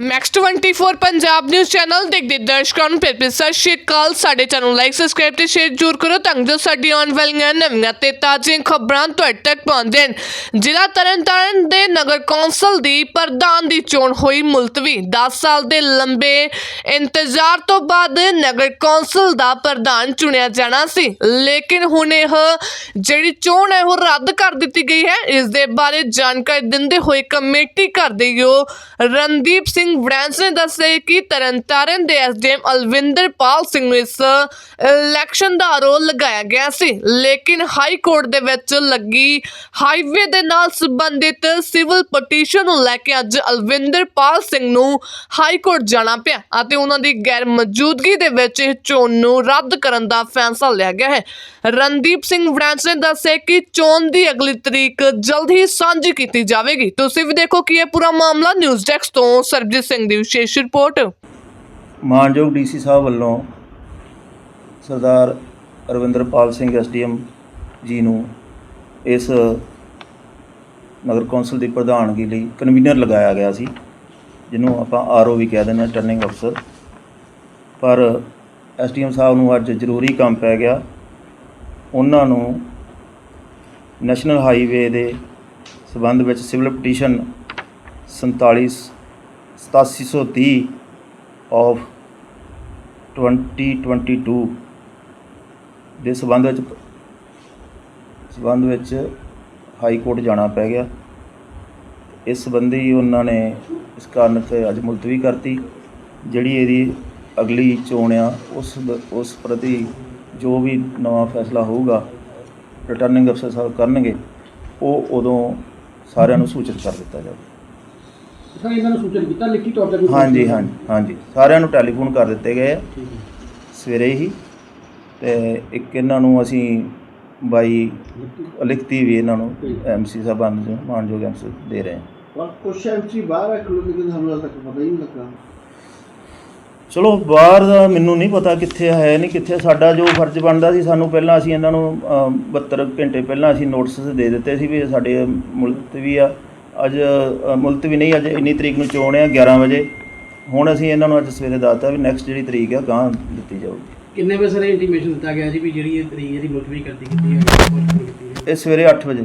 Max 24 Punjab news channel ਦੇਖਦੇ ਦਰਸ਼ਕਾਂ ਨੂੰ ਫਿਰ ਫਿਰ ਸਤਿ ਸ਼੍ਰੀ ਅਕਾਲ। ਸਾਡੇ ਚੈਨਲ ਨੂੰ ਲਾਈਕ ਸਬਸਕ੍ਰਾਈਬ ਤੇ ਸ਼ੇਅਰ ਜ਼ਰੂਰ ਕਰੋ ਤਾਂ ਜੋ ਸਾਡੀ ਆਉਣ ਵਾਲੀਆਂ ਨਵੀਆਂ ਤੇ ਤਾਜ਼ੀਆਂ ਖਬਰਾਂ ਤੁਹਾਡੇ ਤੱਕ ਪਹੁੰਚਣ ਜ਼ਿਲ੍ਹਾ ਤਰਨਤਾਰਨ ਦੇ ਨਗਰ ਕੌਂਸਲ ਦੀ ਪ੍ਰਧਾਨ ਦੀ ਚੋਣ ਹੋਈ ਮੁਲਤਵੀ। 10 ਸਾਲ ਦੇ ਲੰਬੇ ਇੰਤਜ਼ਾਰ ਤੋਂ ਬਾਅਦ ਨਗਰ ਕੌਂਸਲ ਦਾ ਪ੍ਰਧਾਨ ਚੁਣਿਆ ਜਾਣਾ ਸੀ। ਲੇਕਿਨ ਹੁਣ ਇਹ ਜਿਹੜੀ ਚੋਣ ਹੈ, ਉਹ ਰੱਦ ਕਰ ਦਿੱਤੀ ਗਈ ਹੈ। ਇਸ ਦੇ ਬਾਰੇ ਜਾਣਕਾਰੀ ਦਿੰਦੇ ਹੋਏ ਕਮੇਟੀ ਘਰ ਦੇ ਜੋ ਰਣਦੀਪ ਸਿੰਘ ਸਿੰਘ ਵੜੈਂਸ ਨੇ ਦੱਸਿਆ ਕਿ ਤਰਨਤਾਰਨ ਦੇ ਐਸਡੀਐਮ ਅਲਵਿੰਦਰ ਸਿੰਘ ਨੂੰ ਇਸ ਇਲੈਕਸ਼ਨ ਦਾ ਰੋਲ ਲਗਾਇਆ ਗਿਆ ਸੀ। ਲੇਕਿਨ ਹਾਈ ਕੋਰਟ ਦੇ ਵਿੱਚ ਲੱਗੀ ਹਾਈਵੇ ਦੇ ਨਾਲ ਸੰਬੰਧਿਤ ਸਿਵਲ ਪਟੀਸ਼ਨ ਨੂੰ ਲੈ ਕੇ ਅੱਜ ਅਲਵਿੰਦਰ ਸਿੰਘ ਨੂੰ ਹਾਈ ਕੋਰਟ ਜਾਣਾ ਪਿਆ ਅਤੇ ਉਹਨਾਂ ਦੀ ਗੈਰ ਮੌਜੂਦਗੀ ਦੇ ਵਿੱਚ ਇਹ ਚੋਣ ਨੂੰ ਰੱਦ ਕਰਨ ਦਾ ਫੈਸਲਾ ਲਿਆ ਗਿਆ ਹੈ। ਰਣਦੀਪ ਸਿੰਘ ਵੜੈਂਸ ਨੇ ਦੱਸਿਆ ਕਿ ਚੋਣ ਦੀ ਅਗਲੀ ਤਰੀਕ ਜਲਦ ਹੀ ਸਾਂਝੀ ਕੀਤੀ ਜਾਵੇਗੀ। ਤੁਸੀਂ ਵੀ ਦੇਖੋ ਕਿ ਇਹ ਪੂਰਾ ਮਾਮਲਾ ਨਿਊਜ਼ ਡੈਸਕ ਤੋਂ ਸਰਬਜੀਤ ਸਿੰਘ ਦੀ ਵਿਸ਼ੇਸ਼ ਰਿਪੋਰਟ। ਮਾਨਯੋਗ ਡੀਸੀ ਸਾਹਿਬ ਵੱਲੋਂ ਸਰਦਾਰ ਰਵਿੰਦਰਪਾਲ ਸਿੰਘ ਐਸਡੀਐਮ ਜੀ ਨੂੰ ਇਸ ਨਗਰ ਕੌਂਸਲ ਦੀ ਪ੍ਰਧਾਨਗੀ ਲਈ ਕਨਵੀਨਰ ਲਗਾਇਆ ਗਿਆ ਸੀ, ਜਿਹਨੂੰ ਆਪਾਂ ਆਰਓ ਵੀ ਕਹਿ ਦਿੰਦੇ ਹਾਂ, ਟਰਨਿੰਗ ਅਫਸਰ। ਪਰ ਐਸਡੀਐਮ ਸਾਹਿਬ ਨੂੰ ਅੱਜ ਜ਼ਰੂਰੀ ਕੰਮ ਪੈ ਗਿਆ। ਉਹਨਾਂ ਨੂੰ ਨੈਸ਼ਨਲ ਹਾਈਵੇ ਦੇ ਸਬੰਧ ਵਿੱਚ ਸਿਵਲ ਪਟੀਸ਼ਨ 47 8730 ਆਫ 2022 ਦੇ ਸਬੰਧ ਵਿੱਚ ਸਬੰਧ ਵਿੱਚ ਹਾਈ ਕੋਰਟ ਜਾਣਾ ਪੈ ਗਿਆ। ਇਸ ਸੰਬੰਧੀ ਉਹਨਾਂ ਨੇ ਇਸ ਕਾਰਨ ਤੇ ਅੱਜ ਮੁਲਤਵੀ ਕਰਤੀ, ਜਿਹੜੀ ਇਹਦੀ ਅਗਲੀ ਚੋਣ ਆ, ਉਸ ਉਸ ਪ੍ਰਤੀ ਜੋ ਵੀ ਨਵਾਂ ਫੈਸਲਾ ਹੋਊਗਾ ਰਿਟਰਨਿੰਗ ਅਫਸਰ ਸਾਹਿਬ ਕਰਨਗੇ, ਉਹ ਉਦੋਂ ਸਾਰਿਆਂ ਨੂੰ ਸੂਚਿਤ ਕਰ ਦਿੱਤਾ ਜਾਵੇ ਸਰ ਇਹਨਾਂ ਨੂੰ ਸੂਚਨ ਕੀਤਾ ਲਿਖਤੀ ਤੌਰ ਤੇ ਕੋਈ ਹਾਂਜੀ ਹਾਂਜੀ ਹਾਂਜੀ। ਸਾਰਿਆਂ ਨੂੰ ਟੈਲੀਫੋਨ ਕਰ ਦਿੱਤੇ ਗਏ ਆ। ਠੀਕ ਹੈ। ਸਵੇਰੇ ਹੀ। ਤੇ ਇੱਕ ਇਹਨਾਂ ਨੂੰ ਅਸੀਂ ਬਾਈ ਲਿਖਤੀ- ਲਿਖਤੀ ਵੀ ਇਹਨਾਂ ਨੂੰ ਐਮਸੀ ਮਾਨਯੋਗ ਐਮਸੀ ਦੇ ਰਹੇ ਹਾਂ ਹਾਲੇ ਤੱਕ ਪਤਾ ਹੀ ਨਹੀਂ ਲੱਗਾ। ਚਲੋ ਬਾਹਰ ਦਾ ਮੈਨੂੰ ਨਹੀਂ ਪਤਾ ਕਿੱਥੇ ਹੈ ਨਹੀਂ ਕਿੱਥੇ। ਸਾਡਾ ਜੋ ਫਰਜ਼ ਬਣਦਾ ਸੀ ਸਾਨੂੰ ਪਹਿਲਾਂ ਅਸੀਂ ਇਹਨਾਂ ਨੂੰ ਅਮ, 72 ਘੰਟੇ ਪਹਿਲਾਂ ਅਸੀਂ ਨੋਟਿਸ ਦੇ ਦਿੱਤੇ ਸੀ ਵੀ ਇਹ ਸਾਡੇ ਮੁਲਤਵੀ ਆ। ਅੱਜ ਅ, ਮੁਲਤਵੀ ਨਹੀਂ ਅੱਜ ਇੰਨੀ ਤਰੀਕ ਨੂੰ ਚੋਣ ਆ 11 ਵਜੇ। ਹੁਣ ਅਸੀਂ ਇਹਨਾਂ ਨੂੰ ਅੱਜ ਸਵੇਰੇ ਦੱਸਤਾ ਵੀ ਨੈਕਸਟ ਜਿਹੜੀ ਤਰੀਕ ਆ ਗਾਂ ਦਿੱਤੀ ਜਾਊਗੀ। ਕਿੰਨੇ ਵਜੇ ਸਰ ਇੰਟੀਮੇਸ਼ਨ ਦਿੱਤਾ ਗਿਆ ਜੀ ਵੀ ਜਿਹੜੀ ਇਹ ਤਰੀਕ ਜਿਹੜੀ ਮੁਲਤਵੀ ਕਰਦੀ ਕੀਤੀ ਹੈ? ਇਹ ਸਵੇਰੇ 8 ਵਜੇ।